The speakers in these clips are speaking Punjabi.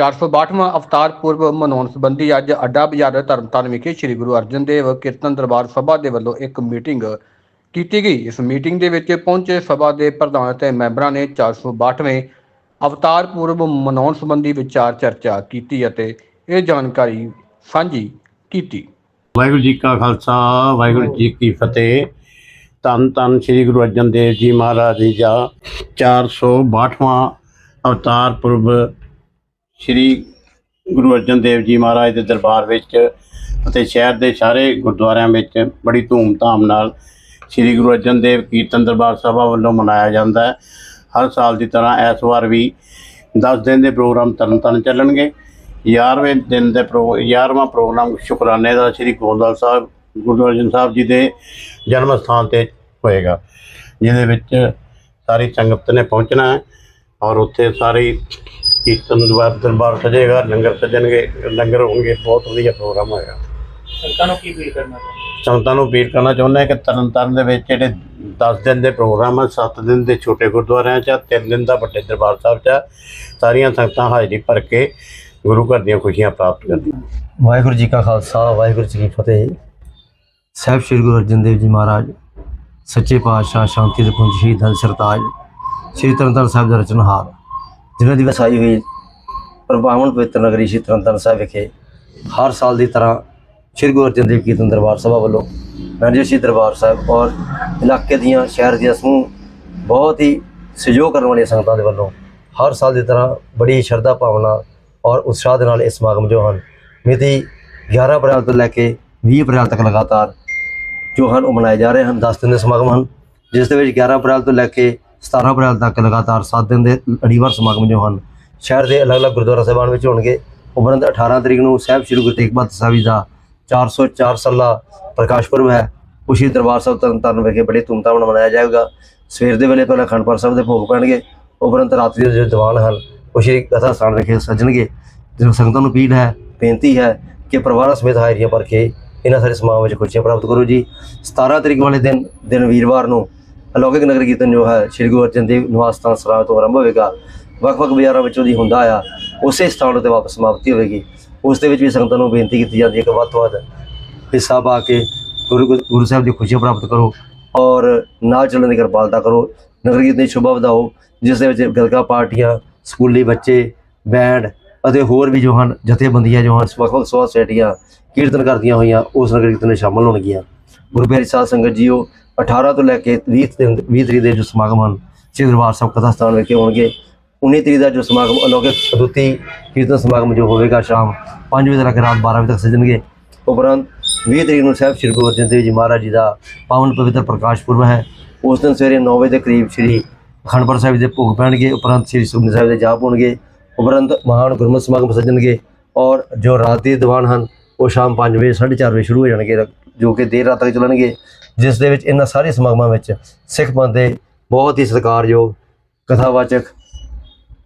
462ਵਾਂ ਅਵਤਾਰ ਪੁਰਬ ਮਨਾਉਣ ਸੰਬੰਧੀ ਅੱਜ ਅੱਡਾ ਬਾਜ਼ਾਰ ਤਰਨਤਾਰਨ ਵਿਖੇ ਸ੍ਰੀ ਗੁਰੂ ਅਰਜਨ ਦੇਵ ਕੀਰਤਨ ਦਰਬਾਰ ਸਭਾ ਦੇ ਵੱਲੋਂ ਇੱਕ ਮੀਟਿੰਗ ਕੀਤੀ ਗਈ। ਇਸ ਮੀਟਿੰਗ ਦੇ ਵਿੱਚ ਪਹੁੰਚੇ ਸਭਾ ਦੇ ਪ੍ਰਧਾਨ ਅਤੇ ਮੈਂਬਰਾਂ ਨੇ 462ਵੇਂ ਅਵਤਾਰ ਪੁਰਬ ਮਨਾਉਣ ਸੰਬੰਧੀ ਵਿਚਾਰ ਚਰਚਾ ਕੀਤੀ ਅਤੇ ਇਹ ਜਾਣਕਾਰੀ ਸਾਂਝੀ ਕੀਤੀ। ਵਾਹਿਗੁਰੂ ਜੀ ਕਾ ਖਾਲਸਾ, ਵਾਹਿਗੁਰੂ ਜੀ ਕੀ ਫਤਿਹ। ਧੰਨ ਧੰਨ ਸ੍ਰੀ ਗੁਰੂ ਅਰਜਨ ਦੇਵ ਜੀ ਮਹਾਰਾਜ ਜੀ ਦਾ 462ਵਾਂ ਅਵਤਾਰ ਪੁਰਬ ਸ੍ਰੀ ਗੁਰੂ ਅਰਜਨ ਦੇਵ ਜੀ ਮਹਾਰਾਜ ਦੇ ਦਰਬਾਰ ਵਿੱਚ ਅਤੇ ਸ਼ਹਿਰ ਦੇ ਸਾਰੇ ਗੁਰਦੁਆਰਿਆਂ ਵਿੱਚ ਬੜੀ ਧੂਮ-ਧਾਮ ਨਾਲ ਸ੍ਰੀ ਗੁਰੂ ਅਰਜਨ ਦੇਵ ਕੀਰਤਨ ਦਰਬਾਰ ਸਭਾ ਵੱਲੋਂ ਮਨਾਇਆ ਜਾਂਦਾ ਹੈ। ਹਰ ਸਾਲ ਦੀ ਤਰ੍ਹਾਂ ਇਸ ਵਾਰ ਵੀ 10 ਦਿਨ ਦੇ ਪ੍ਰੋਗਰਾਮ ਤਰਨਤਾਰਨ ਚੱਲਣਗੇ। 11ਵੇਂ ਦਿਨ ਦੇ ਪ੍ਰੋ 11ਵਾਂ ਪ੍ਰੋਗਰਾਮ ਸ਼ੁਕਰਾਨੇ ਦਾ ਸ੍ਰੀ ਗੋਦਲ ਸਾਹਿਬ, ਗੁਰੂ ਅਰਜਨ ਸਾਹਿਬ ਜੀ ਦੇ ਜਨਮ ਸਥਾਨ ਤੇ ਹੋਏਗਾ, ਜਿਹਦੇ ਵਿੱਚ ਸਾਰੀ ਸੰਗਤ ਨੇ ਪਹੁੰਚਣਾ ਹੈ ਔਰ ਉੱਥੇ ਸਾਰੀ ਕੀਰਤਨ ਦਰਬਾਰ ਦਰਬਾਰ ਸਜੇਗਾ ਲੰਗਰ ਸਜਣਗੇ ਲੰਗਰ ਹੋਣਗੇ ਬਹੁਤ ਵਧੀਆ ਪ੍ਰੋਗਰਾਮ ਹੋਏਗਾ ਸੰਗਤਾਂ ਨੂੰ ਕੀ ਅਪੀਲ ਕਰਨਾ ਚਾਹੁੰਦੇ ਸੰਗਤਾਂ ਨੂੰ ਅਪੀਲ ਕਰਨਾ ਚਾਹੁੰਦਾ ਕਿ ਤਰਨਤਾਰਨ ਦੇ ਵਿੱਚ ਜਿਹੜੇ 10 ਦਿਨ ਦੇ ਪ੍ਰੋਗਰਾਮ ਆ 7 ਦਿਨ ਦੇ ਛੋਟੇ ਗੁਰਦੁਆਰਿਆਂ 'ਚ 3 ਦਿਨ ਦਾ ਵੱਡੇ ਦਰਬਾਰ ਸਾਹਿਬ 'ਚ ਆ। ਸਾਰੀਆਂ ਸੰਗਤਾਂ ਹਾਜ਼ਰੀ ਭਰ ਕੇ ਗੁਰੂ ਘਰ ਦੀਆਂ ਖੁਸ਼ੀਆਂ ਪ੍ਰਾਪਤ ਕਰਦੀਆਂ ਵਾਹਿਗੁਰੂ ਜੀ ਕਾ ਖਾਲਸਾ ਵਾਹਿਗੁਰੂ ਜੀ ਕੀ ਫਤਿਹ। ਸਾਹਿਬ ਸ੍ਰੀ ਗੁਰੂ ਅਰਜਨ ਦੇਵ ਜੀ ਮਹਾਰਾਜ ਸੱਚੇ ਪਾਤਸ਼ਾਹ ਸ਼ਾਂਤੀ ਦੇ ਪੁੰਜ ਸ਼ਹੀਦ ਹਨ ਸਰਤਾਜ ਸ੍ਰੀ ਤਰਨਤਾਰਨ ਸਾਹਿਬ ਦਾ ਰਚਨਹਾਰ। ਜਿਨ੍ਹਾਂ ਦੀ ਵਸਾਈ ਹੋਈ ਪ੍ਰਭਾਵਨ ਪਵਿੱਤਰ ਨਗਰੀ ਸ੍ਰੀ ਤਰਨਤਾਰਨ ਸਾਹਿਬ ਵਿਖੇ ਹਰ ਸਾਲ ਦੀ ਤਰ੍ਹਾਂ ਸ੍ਰੀ ਗੁਰੂ ਅਰਜਨ ਦੇਵ ਕੀਰਤਨ ਦਰਬਾਰ ਸਭਾ ਵੱਲੋਂ ਮੈਨੇਜਰ ਸ੍ਰੀ ਦਰਬਾਰ ਸਾਹਿਬ ਔਰ ਇਲਾਕੇ ਦੀਆਂ, ਸ਼ਹਿਰ ਦੀਆਂ ਸਮੂਹ ਬਹੁਤ ਹੀ ਸਹਿਯੋਗ ਕਰਨ ਵਾਲੀਆਂ ਸੰਗਤਾਂ ਦੇ ਵੱਲੋਂ ਹਰ ਸਾਲ ਦੀ ਤਰ੍ਹਾਂ ਬੜੀ ਸ਼ਰਧਾ ਭਾਵਨਾ ਔਰ ਉਤਸ਼ਾਹ ਦੇ ਨਾਲ ਇਹ ਸਮਾਗਮ ਜੋ ਹਨ ਮਿਤੀ 11 ਅਪ੍ਰੈਲ ਤੋਂ ਲੈ ਕੇ 20 ਅਪ੍ਰੈਲ ਤੱਕ ਲਗਾਤਾਰ ਜੋ ਹਨ ਉਹ ਮਨਾਏ ਜਾ ਰਹੇ ਹਨ 10 ਦਿਨ ਦੇ ਸਮਾਗਮ ਹਨ, ਜਿਸ ਦੇ ਵਿੱਚ 11 ਅਪ੍ਰੈਲ ਤੋਂ ਲੈ ਕੇ 17 ਅਪ੍ਰੈਲ ਤੱਕ ਲਗਾਤਾਰ 7 ਦਿਨ ਦੇ ਅੜੀਵਾਰ ਸਮਾਗਮ ਜੋ ਹਨ, ਸ਼ਹਿਰ ਦੇ ਅਲੱਗ-ਅਲੱਗ ਗੁਰਦੁਆਰਾ ਸਾਹਿਬਾਨ ਵਿੱਚ ਹੋਣਗੇ। ਉਪਰੰਤ 18 ਤਰੀਕ ਨੂੰ ਸਾਹਿਬ ਸ੍ਰੀ ਗੁਰੂ ਤੇਗ ਬਹਾਦਰ ਸਾਹਿਬ ਜੀ ਦਾ 404 ਸਾਲਾ ਪ੍ਰਕਾਸ਼ ਪੁਰਬ ਹੈ। ਉਸ਼ੀ ਦਰਬਾਰ ਸਾਹਿਬ ਤਰਨਤਾਰਨ ਵਿਖੇ ਬੜੇ ਧੂਮਧਾਮ ਨਾਲ ਮਨਾਇਆ ਜਾਏਗਾ। ਸਵੇਰ ਦੇ ਵੇਲੇ ਪਹਿਲਾਂ ਖੰਡਪੁਰ ਸਾਹਿਬ ਦੇ ਭੋਗ ਪੈਣਗੇ। ਉਪਰੰਤ ਰਾਤਰੀ ਦੇ ਜੋ ਦੀਵਾਨ ਹਨ, ਉਹ ਸ਼੍ਰੀ ਕਥਾ ਸਥਾਨ ਵਿਖੇ ਸੱਜਣਗੇ। ਜੋ ਸੰਗਤਾਂ ਨੂੰ ਅਪੀਲ ਹੈ, ਬੇਨਤੀ ਹੈ ਕਿ ਪਰਿਵਾਰਾਂ ਸਮੇਤ ਹਾਜ਼ਰੀਆਂ ਭਰ ਕੇ ਇਹਨਾਂ ਸਾਰੇ ਸਮਾਗਮਾਂ ਵਿੱਚ ਖੁਸ਼ੀਆਂ ਪ੍ਰਾਪਤ ਕਰੋ ਜੀ। 17 ਤਰੀਕ ਵਾਲੇ ਦਿਨ ਦਿਨ ਵੀਰਵਾਰ ਨੂੰ ਅਲੌਕਿਕ ਨਗਰ ਕੀਰਤਨ ਜੋ ਹੈ, ਸ਼੍ਰੀ ਗੁਰੂ ਅਰਜਨ ਦੇਵ ਨਿਵਾਸ ਸਥਾਨ ਸਰਾਂ ਤੋਂ ਆਰੰਭ ਹੋਵੇਗਾ। ਵੱਖ-ਵੱਖ ਬਾਜ਼ਾਰਾਂ ਵਿੱਚੋਂ ਦੀ ਹੁੰਦਾ ਆ ਉਸੇ ਸਥਾਨ ਉੱਤੇ ਵਾਪਸ ਸਮਾਪਤੀ ਹੋਵੇਗੀ। ਉਸ ਦੇ ਵਿੱਚ ਵੀ ਸੰਗਤਾਂ ਨੂੰ ਬੇਨਤੀ ਕੀਤੀ ਜਾਂਦੀ ਹੈ ਕਿ ਵੱਧ ਤੋਂ ਵੱਧ ਹਿੱਸਾ ਪਾ ਕੇ ਗੁਰੂ ਗੁਰੂ ਸਾਹਿਬ ਦੀ ਖੁਸ਼ੀਆਂ ਪ੍ਰਾਪਤ ਕਰੋ ਔਰ ਨਾਲ ਚੱਲਣ ਦੀ ਕਿਰਪਾਲਤਾ ਕਰੋ। ਨਗਰ ਕੀਰਤਨ ਦੀ ਸ਼ੋਭਾ ਵਧਾਓ, ਜਿਸ ਦੇ ਵਿੱਚ ਗਲਕਾ ਪਾਰਟੀਆਂ, ਸਕੂਲੀ ਬੱਚੇ, ਬੈਂਡ ਅਤੇ ਹੋਰ ਵੀ ਜੋ ਹਨ, ਜਥੇਬੰਦੀਆਂ ਜੋ ਹਨ, ਵੱਖ-ਵੱਖ ਸਵਾ ਸੋਸਾਇਟੀਆਂ ਕੀਰਤਨ ਕਰਦੀਆਂ ਹੋਈਆਂ, ਉਸ ਨਗਰ ਕੀਰਤਨ ਵਿੱਚ ਸ਼ਾਮਲ ਹੋਣਗੀਆਂ। ਗੁਰੂ ਪਿਆਰੀ ਸਾਧ ਸੰਗਤ ਜੀਓ 18 ਤੋਂ ਲੈ ਕੇ 20 ਦਿਨ 20 ਤਰੀਕ ਦੇ ਜੋ ਸਮਾਗਮ ਹਨ, ਸ੍ਰੀ ਦਰਬਾਰ ਸਾਹਿਬ ਕਥਾ ਸਥਾਨ ਵਿਖੇ ਹੋਣਗੇ। 19 ਤਰੀਕ ਦਾ ਜੋ ਸਮਾਗਮ, ਅਲੌਕਿਕ ਅਦੁੱਤੀ ਕੀਰਤਨ ਸਮਾਗਮ ਜੋ ਹੋਵੇਗਾ ਸ਼ਾਮ 5 ਵਜੇ ਤੱਕ, ਰਾਤ 12 ਵਜੇ ਤੱਕ ਸਜਣਗੇ। ਉਪਰੰਤ 20 ਤਰੀਕ ਨੂੰ ਸਾਹਿਬ ਸ੍ਰੀ ਗੁਰੂ ਅਰਜਨ ਦੇਵ ਜੀ ਮਹਾਰਾਜ ਜੀ ਦਾ ਪਾਵਨ ਪਵਿੱਤਰ ਪ੍ਰਕਾਸ਼ ਪੁਰਬ ਹੈ। ਉਸ ਦਿਨ ਸਵੇਰੇ 9 ਵਜੇ ਦੇ ਕਰੀਬ ਸ੍ਰੀ ਅਖੰਡਪੁਰ ਸਾਹਿਬ ਦੇ ਭੋਗ ਪੈਣਗੇ, ਉਪਰੰਤ ਸ੍ਰੀ ਸੁਖਮਨੀ ਸਾਹਿਬ ਦੇ ਜਾਪ ਹੋਣਗੇ, ਉਪਰੰਤ ਮਹਾਨ ਗੁਰਮਤਿ ਸਮਾਗਮ ਸੱਜਣਗੇ ਔਰ ਜੋ ਰਾਤ ਦੇ ਦੀਵਾਨ ਹਨ, ਉਹ ਸ਼ਾਮ 5 ਵਜੇ 4:30 ਵਜੇ ਸ਼ੁਰੂ ਹੋ ਜਾਣਗੇ। ਜੋ ਕਿ ਦੇਰ ਰਾਤ ਤੱਕ ਚੱਲਣਗੇ ਜਿਸ ਦੇ ਵਿੱਚ ਇਹਨਾਂ ਸਾਰੇ ਸਮਾਗਮਾਂ ਵਿੱਚ ਸਿੱਖ ਪੰਥ ਦੇ ਬਹੁਤ ਹੀ ਸਤਿਕਾਰਯੋਗ ਕਥਾਵਾਚਕ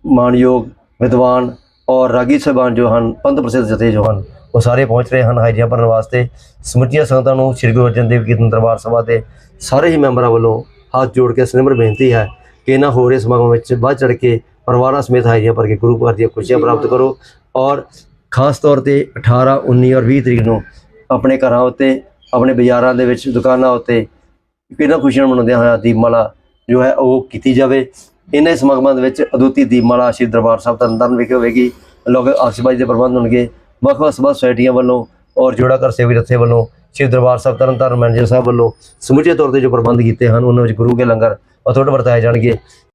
ਮਾਨਯੋਗ ਵਿਦਵਾਨ ਔਰ ਰਾਗੀ ਸਾਹਿਬਾਨ ਜੋ ਹਨ ਪੰਥ ਪ੍ਰਸਿੱਧ ਜਥੇ ਜੋ ਹਨ ਉਹ ਸਾਰੇ ਪਹੁੰਚ ਰਹੇ ਹਨ ਹਾਜ਼ਰੀਆਂ ਭਰਨ ਵਾਸਤੇ। ਸਮੁੱਚੀਆਂ ਸੰਗਤਾਂ ਨੂੰ ਸ੍ਰੀ ਗੁਰੂ ਅਰਜਨ ਦੇਵ ਕੀਰਤਨ ਦਰਬਾਰ ਸਭਾ ਦੇ ਸਾਰੇ ਹੀ ਮੈਂਬਰਾਂ ਵੱਲੋਂ ਹੱਥ ਜੋੜ ਕੇ ਸਿਮਰ ਬੇਨਤੀ ਹੈ ਕਿ ਇਹਨਾਂ ਹੋ ਰਹੇ ਸਮਾਗਮ ਵਿੱਚ ਵੱਧ ਚੜ ਕੇ ਪਰਿਵਾਰਾਂ ਸਮੇਤ ਹਾਜ਼ਰੀਆਂ ਭਰ ਕੇ ਗੁਰੂ ਘਰ ਦੀਆਂ ਖੁਸ਼ੀਆਂ ਪ੍ਰਾਪਤ ਕਰੋ ਔਰ ਖਾਸ ਤੌਰ ਤੇ 18 19 ਔਰ 20 ਤਰੀਕ ਨੂੰ ਆਪਣੇ ਘਰਾਂ ਉੱਤੇ ਆਪਣੇ ਬਾਜ਼ਾਰਾਂ ਦੇ ਵਿੱਚ, ਦੁਕਾਨਾਂ ਉੱਤੇ ਇਹਨਾਂ ਖੁਸ਼ੀਆਂ ਮਨਾਉਂਦਿਆਂ ਹੋਇਆ ਦੀਪਮਾਲਾ ਜੋ ਹੈ ਉਹ ਕੀਤੀ ਜਾਵੇ। ਇਹਨਾਂ ਸਮਾਗਮਾਂ ਦੇ ਵਿੱਚ ਅਦੁੱਤੀ ਦੀਪਮਾਲਾ ਸ਼੍ਰੀ ਦਰਬਾਰ ਸਾਹਿਬ ਤਰਨਤਾਰਨ ਵਿਖੇ ਹੋਵੇਗੀ। ਲੋਕ ਆਸ਼ੀਰਵਾਦ ਦੇ ਪ੍ਰਬੰਧ ਹੋਣਗੇ। ਵੱਖ ਵੱਖ ਸਭਾ ਸੁਸਾਇਟੀਆਂ ਵੱਲੋਂ ਔਰ ਜੋੜਾ ਕਰ ਸੇਵੀ ਜਥੇ ਵੱਲੋਂ ਸ਼੍ਰੀ ਦਰਬਾਰ ਸਾਹਿਬ ਤਰਨਤਾਰਨ ਮੈਨੇਜਰ ਸਾਹਿਬ ਵੱਲੋਂ ਸਮੁੱਚੇ ਤੌਰ ਤੇ ਜੋ ਪ੍ਰਬੰਧ ਕੀਤੇ ਹਨ, ਉਹਨਾਂ ਵਿੱਚ ਗੁਰੂ ਕੇ ਲੰਗਰ ਅਥੁੱਟ ਵਰਤਾਏ ਜਾਣਗੇ।